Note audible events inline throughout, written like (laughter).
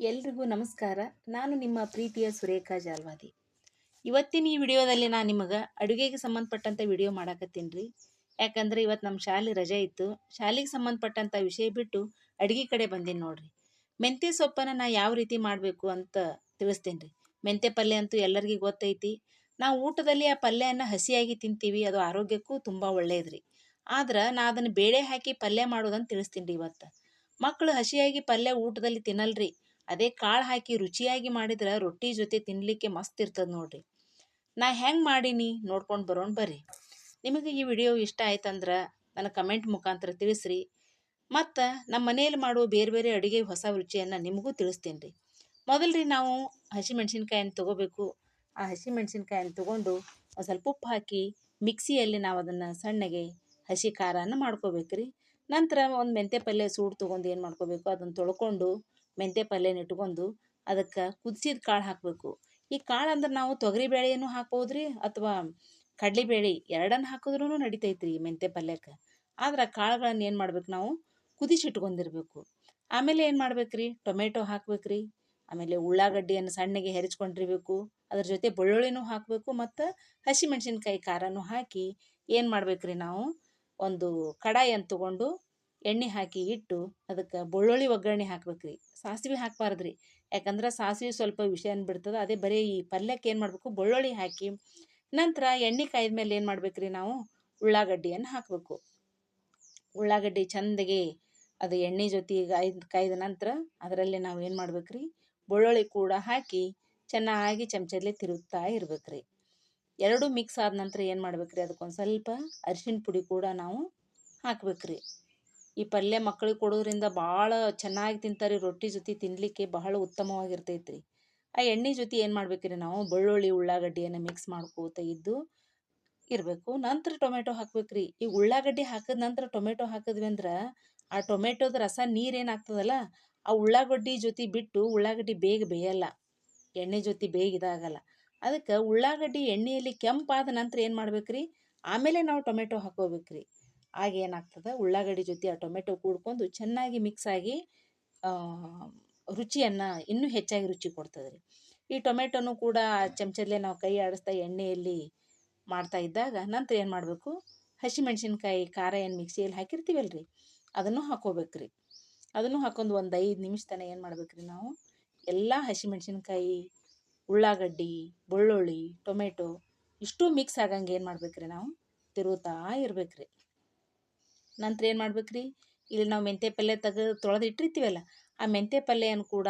ಎಲ್ರಿಗೂ ನಮಸ್ಕಾರ. ನಾನು ನಿಮ್ಮ ಪ್ರೀತಿಯ ಸುರೇಖಾ ಜಾಲ್ವಾದಿ. ಇವತ್ತಿನ ಈ ವಿಡಿಯೋದಲ್ಲಿ ನಾನು ನಿಮಗೆ ಅಡುಗೆಗೆ ಸಂಬಂಧಪಟ್ಟಂಥ ವಿಡಿಯೋ ಮಾಡಾಕತ್ತೀನಿ ರೀ. ಯಾಕಂದ್ರೆ ಇವತ್ತು ನಮ್ಮ ಶಾಲೆ ರಜೆ ಇತ್ತು. ಶಾಲೆಗೆ ಸಂಬಂಧಪಟ್ಟಂಥ ವಿಷಯ ಬಿಟ್ಟು ಅಡುಗೆ ಕಡೆ ಬಂದೀನಿ ನೋಡ್ರಿ. ಮೆಂತ್ಯ ಸೊಪ್ಪನ್ನು ನಾ ಯಾವ ರೀತಿ ಮಾಡಬೇಕು ಅಂತ ತಿಳಿಸ್ತೀನಿ ರೀ. ಮೆಂತ್ಯ ಪಲ್ಯ ಅಂತೂ ಎಲ್ಲರಿಗೂ ಗೊತ್ತೈತಿ. ನಾವು ಊಟದಲ್ಲಿ ಆ ಪಲ್ಯನ ಹಸಿಯಾಗಿ ತಿಂತೀವಿ. ಅದು ಆರೋಗ್ಯಕ್ಕೂ ತುಂಬ ಒಳ್ಳೆಯದ್ರಿ ಆದ್ರೆ ನಾ ಅದನ್ನು ಬೇಳೆ ಹಾಕಿ ಪಲ್ಯ ಮಾಡೋದಂತ ತಿಳಿಸ್ತೀನಿ ರೀ ಇವತ್ತು. ಮಕ್ಕಳು ಹಸಿಯಾಗಿ ಪಲ್ಯ ಊಟದಲ್ಲಿ ತಿನ್ನಲ್ರಿ. ಅದೇ ಕಾಳು ಹಾಕಿ ರುಚಿಯಾಗಿ ಮಾಡಿದ್ರೆ ರೊಟ್ಟಿ ಜೊತೆ ತಿನ್ನಲಿಕ್ಕೆ ಮಸ್ತ್ ಇರ್ತದೆ ನೋಡ್ರಿ. ನಾ ಹೆಂಗೆ ಮಾಡೀನಿ ನೋಡ್ಕೊಂಡು ಬರೋಣ ಬರ್ರಿ. ನಿಮಗೆ ಈ ವಿಡಿಯೋ ಇಷ್ಟ ಆಯ್ತಂದ್ರೆ ನನ್ನ ಕಮೆಂಟ್ ಮುಖಾಂತರ ತಿಳಿಸ್ರಿ. ಮತ್ತು ನಮ್ಮ ಮನೆಯಲ್ಲಿ ಮಾಡುವ ಬೇರೆ ಬೇರೆ ಅಡುಗೆ ಹೊಸ ರುಚಿಯನ್ನು ನಿಮಗೂ ತಿಳಿಸ್ತೀನಿ ರೀ ಮೊದಲು ರೀ ನಾವು ಹಸಿಮೆಣ್ಸಿನ್ಕಾಯನ್ನು ತೊಗೋಬೇಕು. ಆ ಹಸಿಮೆಣ್ಸಿನ್ಕಾಯನ್ನು ತೊಗೊಂಡು ಒಂದು ಸ್ವಲ್ಪ ಉಪ್ಪು ಹಾಕಿ ಮಿಕ್ಸಿಯಲ್ಲಿ ನಾವು ಅದನ್ನು ಸಣ್ಣಗೆ ಹಸಿ ಖಾರನ ಮಾಡ್ಕೋಬೇಕು ರೀ ನಂತರ ಒಂದು ಮೆಂತೆ ಪಲ್ಯ ಸೂಡು ತೊಗೊಂಡು ಏನು ಮಾಡ್ಕೋಬೇಕು? ಅದನ್ನು ತೊಳ್ಕೊಂಡು ಮೆಂತ್ಯ ಪಲ್ಯನ ಇಟ್ಕೊಂಡು ಅದಕ್ಕೆ ಕುದಿಸಿದ ಕಾಳು ಹಾಕಬೇಕು. ಈ ಕಾಳು ಅಂದ್ರೆ ನಾವು ತೊಗರಿ ಬೇಳೆಯನ್ನು ಹಾಕ್ಬೋದು ರೀ ಅಥವಾ ಕಡಲೆಬೇಳೆ ಎರಡನ್ನು ಹಾಕಿದ್ರೂ ನಡಿತೈತೆ ರೀ ಮೆಂತ್ಯ ಪಲ್ಯಕ್ಕೆ. ಆದ್ರೆ ಕಾಳುಗಳನ್ನು ಏನು ಮಾಡ್ಬೇಕು ನಾವು? ಕುದಿಸಿಟ್ಕೊಂಡಿರ್ಬೇಕು. ಆಮೇಲೆ ಏನು ಮಾಡ್ಬೇಕು ರೀ ಟೊಮೆಟೊ ಹಾಕ್ಬೇಕು ರೀ ಆಮೇಲೆ ಉಳ್ಳಾಗಡ್ಡಿಯನ್ನು ಸಣ್ಣಗೆ ಹೆರಿಚ್ಕೊಂಡಿರ್ಬೇಕು ಅದ್ರ ಜೊತೆ ಬೆಳ್ಳುಳ್ಳಿನೂ ಹಾಕಬೇಕು ಮತ್ತು ಹಸಿಮೆಣ್ಸಿನ್ಕಾಯಿ ಖಾರನೂ ಹಾಕಿ ಏನು ಮಾಡ್ಬೇಕು ರೀ ನಾವು? ಒಂದು ಕಡಾಯಿಯನ್ನು ತೊಗೊಂಡು ಎಣ್ಣೆ ಹಾಕಿ ಇಟ್ಟು ಅದಕ್ಕೆ ಬೆಳ್ಳುಳ್ಳಿ ಒಗ್ಗರಣೆ ಹಾಕ್ಬೇಕು ರೀ ಸಾಸಿವೆ ಹಾಕಬಾರ್ದ್ರಿ. ಯಾಕಂದ್ರೆ ಸಾಸಿವೆ ಸ್ವಲ್ಪ ವಿಷ ಬಿಡ್ತದೆ, ಅದೇ ಬರೀ ಈ ಪಲ್ಯಕ್ಕೆ ಏನು ಮಾಡಬೇಕು? ಬೆಳ್ಳುಳ್ಳಿ ಹಾಕಿ ನಂತರ ಎಣ್ಣೆ ಕಾಯ್ದ ಮೇಲೆ ಏನು ಮಾಡ್ಬೇಕು ರೀ ನಾವು? ಉಳ್ಳಾಗಡ್ಡಿಯನ್ನು ಹಾಕಬೇಕು. ಉಳ್ಳಾಗಡ್ಡಿ ಚಂದಗೆ ಅದು ಎಣ್ಣೆ ಜೊತೆ ಕಾಯ್ದ ನಂತರ ಅದರಲ್ಲಿ ನಾವು ಏನು ಮಾಡ್ಬೇಕು ರೀ ಬೆಳ್ಳುಳ್ಳಿ ಕೂಡ ಹಾಕಿ ಚೆನ್ನಾಗಿ ಚಮಚದಲ್ಲಿ ತಿರುಗ್ತಾ ಇರ್ಬೇಕು ಎರಡೂ ಮಿಕ್ಸ್ ಆದ ನಂತರ ಏನು ಮಾಡ್ಬೇಕು ರೀ ಅದಕ್ಕೊಂದು ಸ್ವಲ್ಪ ಅರಿಶಿನ ಪುಡಿ ಕೂಡ ನಾವು ಹಾಕ್ಬೇಕು ರೀ ಈ ಪಲ್ಯ ಮಕ್ಕಳಿಗೆ ಕೊಡೋದ್ರಿಂದ ಭಾಳ ಚೆನ್ನಾಗಿ ತಿಂತಾರೆ ರೊಟ್ಟಿ ಜೊತೆ ತಿನ್ನಲಿಕ್ಕೆ ಬಹಳ ಉತ್ತಮವಾಗಿರ್ತೈತೆ ರೀ ಆ ಎಣ್ಣೆ ಜೊತೆ ಏನು ಮಾಡ್ಬೇಕು ರೀ ನಾವು? ಬೆಳ್ಳುಳ್ಳಿ, ಉಳ್ಳಾಗಡ್ಡಿಯನ್ನು ಮಿಕ್ಸ್ ಮಾಡ್ಕೋತ ಇದ್ದು ಇರಬೇಕು. ನಂತರ ಟೊಮೆಟೊ ಹಾಕ್ಬೇಕು ರೀ ಈ ಉಳ್ಳಾಗಡ್ಡಿ ಹಾಕಿದ ನಂತರ ಟೊಮೆಟೊ ಹಾಕಿದ್ವಿ ಅಂದ್ರೆ ಆ ಟೊಮೆಟೊದ ರಸ ನೀರೇನಾಗ್ತದಲ್ಲ ಆ ಉಳ್ಳಾಗಡ್ಡಿ ಜೊತೆ ಬಿಟ್ಟು ಉಳ್ಳಾಗಡ್ಡಿ ಬೇಗ ಬೇಯಲ್ಲ. ಎಣ್ಣೆ ಜೊತೆ ಬೇಗ ಇದಾಗಲ್ಲ. ಅದಕ್ಕೆ ಉಳ್ಳಾಗಡ್ಡಿ ಎಣ್ಣೆಯಲ್ಲಿ ಕೆಂಪಾದ ನಂತರ ಏನು ಮಾಡ್ಬೇಕು ರೀ ಆಮೇಲೆ ನಾವು ಟೊಮೆಟೊ ಹಾಕೋಬೇಕು ರೀ ಆಗ ಏನಾಗ್ತದೆ ಉಳ್ಳಾಗಡ್ಡಿ ಜೊತೆ ಆ ಟೊಮೆಟೊ ಕೂಡ್ಕೊಂಡು ಚೆನ್ನಾಗಿ ಮಿಕ್ಸ್ ಆಗಿ ರುಚಿಯನ್ನು ಇನ್ನೂ ಹೆಚ್ಚಾಗಿ ರುಚಿ ಕೊಡ್ತದೆ ರೀ ಈ ಟೊಮೆಟೊನು ಕೂಡ ಚಮಚದಲ್ಲೇ ನಾವು ಕೈ ಆಡಿಸ್ತಾ ಎಣ್ಣೆಯಲ್ಲಿ ಮಾಡ್ತಾ ಇದ್ದಾಗ ನಂತರ ಏನು ಮಾಡಬೇಕು? ಹಸಿಮೆಣ್ಸಿನ್ಕಾಯಿ, ಖಾರ ಏನು ಮಿಕ್ಸಿಯಲ್ಲಿ ಹಾಕಿರ್ತೀವಲ್ಲ ರೀ ಅದನ್ನು ಹಾಕೋಬೇಕು ರೀ ಅದನ್ನು ಹಾಕೊಂಡು ಒಂದು ಐದು ನಿಮಿಷ ತನಕ ಏನು ಮಾಡ್ಬೇಕು ರೀ ನಾವು? ಎಲ್ಲ ಹಸಿಮೆಣ್ಸಿನ್ಕಾಯಿ, ಉಳ್ಳಾಗಡ್ಡಿ, ಬೆಳ್ಳುಳ್ಳಿ, ಟೊಮೆಟೊ ಇಷ್ಟು ಮಿಕ್ಸ್ ಆಗಂಗೆ ಏನು ಮಾಡ್ಬೇಕು ರೀ ನಾವು? ತಿರುಗುತ್ತಾ ಇರ್ಬೇಕು ರೀ ನಂತರ ಏನು ಮಾಡ್ಬೇಕ್ರಿ? ಇಲ್ಲಿ ನಾವು ಮೆಂತ್ಯ ಪಲ್ಯ ತೆಗೆದು ತೊಳೆದು ಇಟ್ಟಿರ್ತೀವಲ್ಲ, ಆ ಮೆಂತ್ಯ ಪಲ್ಯವನ್ನು ಕೂಡ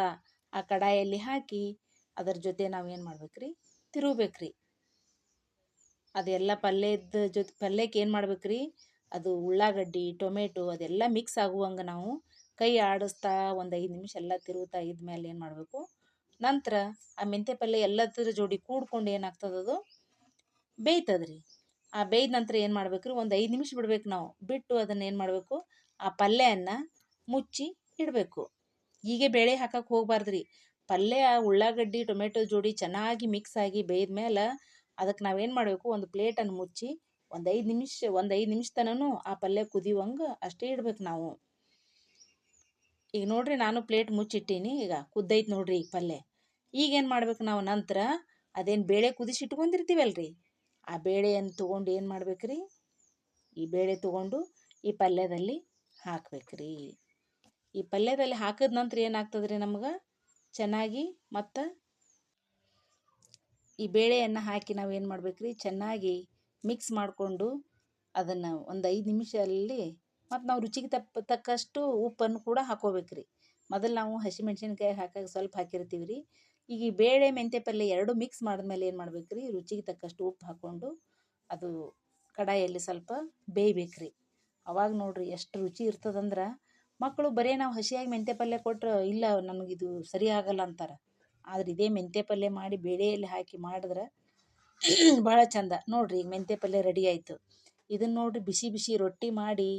ಆ ಕಡಾಯಲ್ಲಿ ಹಾಕಿ ಅದರ ಜೊತೆ ನಾವು ಏನು ಮಾಡ್ಬೇಕ್ರಿ? ರೀ ತಿರುಗ್ಬೇಕು ರೀ ಅದೆಲ್ಲ ಪಲ್ಯದ ಜೊತೆ ಪಲ್ಯಕ್ಕೆ ಏನು ಮಾಡ್ಬೇಕ್ರಿ? ಅದು ಉಳ್ಳಾಗಡ್ಡಿ, ಟೊಮೆಟೊ ಅದೆಲ್ಲ ಮಿಕ್ಸ್ ಆಗುವಂಗೆ ನಾವು ಕೈ ಆಡಿಸ್ತಾ ಒಂದು ಐದು ನಿಮಿಷ ಎಲ್ಲ ತಿರುಗುತ್ತಾ ಇದ್ಮೇಲೆ ಏನು ಮಾಡಬೇಕು? ನಂತರ ಆ ಮೆಂತ್ಯ ಪಲ್ಯ ಎಲ್ಲದರ ಜೋಡಿ ಕೂಡ್ಕೊಂಡು ಏನಾಗ್ತದದು ಅದು ಬೇಯ್ತದೆ ರೀ ಆ ಬೇಯ್ದ ನಂತರ ಏನು ಮಾಡ್ಬೇಕು ರೀ ಒಂದು ಐದು ನಿಮಿಷ ಬಿಡ್ಬೇಕು ನಾವು. ಬಿಟ್ಟು ಅದನ್ನು ಏನು ಮಾಡಬೇಕು? ಆ ಪಲ್ಯನ ಮುಚ್ಚಿ ಇಡಬೇಕು. ಹೀಗೆ ಬೇಳೆ ಹಾಕಕ್ಕೆ ಹೋಗ್ಬಾರ್ದು ರೀ ಪಲ್ಯ, ಉಳ್ಳಾಗಡ್ಡಿ, ಟೊಮೆಟೊ ಜೋಡಿ ಚೆನ್ನಾಗಿ ಮಿಕ್ಸ್ ಆಗಿ ಬೇಯ್ದ ಮೇಲೆ ಅದಕ್ಕೆ ನಾವೇನು ಮಾಡಬೇಕು? ಒಂದು ಪ್ಲೇಟನ್ನು ಮುಚ್ಚಿ ಒಂದು ಐದು ನಿಮಿಷ, ಒಂದು ಐದು ನಿಮಿಷ ತನೂ ಆ ಪಲ್ಯ ಕುದಿಯುವಂಗೆ ಅಷ್ಟೇ ಇಡ್ಬೇಕು ನಾವು. ಈಗ ನೋಡ್ರಿ ನಾನು ಪ್ಲೇಟ್ ಮುಚ್ಚಿಟ್ಟೀನಿ. ಈಗ ಕುದ್ದೈತೆ ನೋಡ್ರಿ ಈಗ ಪಲ್ಯ. ಈಗೇನು ಮಾಡ್ಬೇಕು ನಾವು? ನಂತರ ಅದೇನು ಬೇಳೆ ಕುದಿಸಿ ಇಟ್ಕೊಂಡಿರ್ತೀವಲ್ಲ ರೀ ಆ ಬೇಳೆಯನ್ನು ತೊಗೊಂಡು ಏನು ಮಾಡ್ಬೇಕ್ರಿ? ಈ ಬೇಳೆ ತೊಗೊಂಡು ಈ ಪಲ್ಯದಲ್ಲಿ ಹಾಕ್ಬೇಕು ರೀ ಈ ಪಲ್ಯದಲ್ಲಿ ಹಾಕಿದ ನಂತರ ಏನಾಗ್ತದ್ರಿ ನಮ್ಗೆ? ಚೆನ್ನಾಗಿ ಮತ್ತು ಈ ಬೇಳೆಯನ್ನು ಹಾಕಿ ನಾವು ಏನು ಮಾಡ್ಬೇಕು ರೀ ಚೆನ್ನಾಗಿ ಮಿಕ್ಸ್ ಮಾಡಿಕೊಂಡು ಅದನ್ನು ಒಂದು ಐದು ನಿಮಿಷದಲ್ಲಿ ಮತ್ತು ನಾವು ರುಚಿಗೆ ತಪ್ಪ, ತಕ್ಕಷ್ಟು ಉಪ್ಪನ್ನು ಕೂಡ ಹಾಕೋಬೇಕ್ರಿ. ಮೊದಲು ನಾವು ಹಸಿಮೆಣ್ಸಿನ್ಕಾಯಿ ಹಾಕಕ್ಕೆ ಸ್ವಲ್ಪ ಹಾಕಿರ್ತೀವಿ ರೀ ಈಗ ಈ ಬೇಳೆ ಮೆಂತೆ ಪಲ್ಯ ಎರಡು ಮಿಕ್ಸ್ ಮಾಡಿದ್ಮೇಲೆ ಏನು ಮಾಡ್ಬೇಕು ರುಚಿಗೆ ತಕ್ಕಷ್ಟು ಉಪ್ಪು ಹಾಕ್ಕೊಂಡು ಅದು ಕಡಾಯಲ್ಲಿ ಸ್ವಲ್ಪ ಬೇಯ್ಬೇಕು ರೀ ಅವಾಗ ನೋಡಿರಿ ಎಷ್ಟು ರುಚಿ ಇರ್ತದಂದ್ರೆ ಮಕ್ಕಳು ಬರೀ ನಾವು ಹಸಿಯಾಗಿ ಮೆಂತ್ಯ ಪಲ್ಯ ಕೊಟ್ಟರೆ ಇಲ್ಲ ನನಗಿದು ಸರಿ ಆಗಲ್ಲ ಅಂತಾರೆ. ಆದ್ರೆ ಇದೇ ಮೆಂತ್ಯ ಪಲ್ಯ ಮಾಡಿ ಬೇಳೆಯಲ್ಲಿ ಹಾಕಿ ಮಾಡಿದ್ರೆ ಭಾಳ (clears throat) ಚಂದ. ನೋಡ್ರಿ ಈಗ ಮೆಂತ್ಯ ಪಲ್ಯ ರೆಡಿ ಆಯಿತು. ಇದನ್ನು ನೋಡಿರಿ ಬಿಸಿ ಬಿಸಿ ರೊಟ್ಟಿ ಮಾಡಿ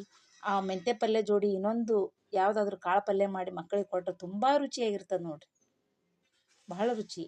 ಆ ಮೆಂತ್ಯ ಪಲ್ಯ ಜೋಡಿ ಇನ್ನೊಂದು ಯಾವುದಾದ್ರೂ ಕಾಳು ಪಲ್ಯ ಮಾಡಿ ಮಕ್ಕಳಿಗೆ ಕೊಟ್ಟರೆ ತುಂಬ ರುಚಿಯಾಗಿರ್ತದೆ ನೋಡಿರಿ. ಬಹಳ ರುಚಿ.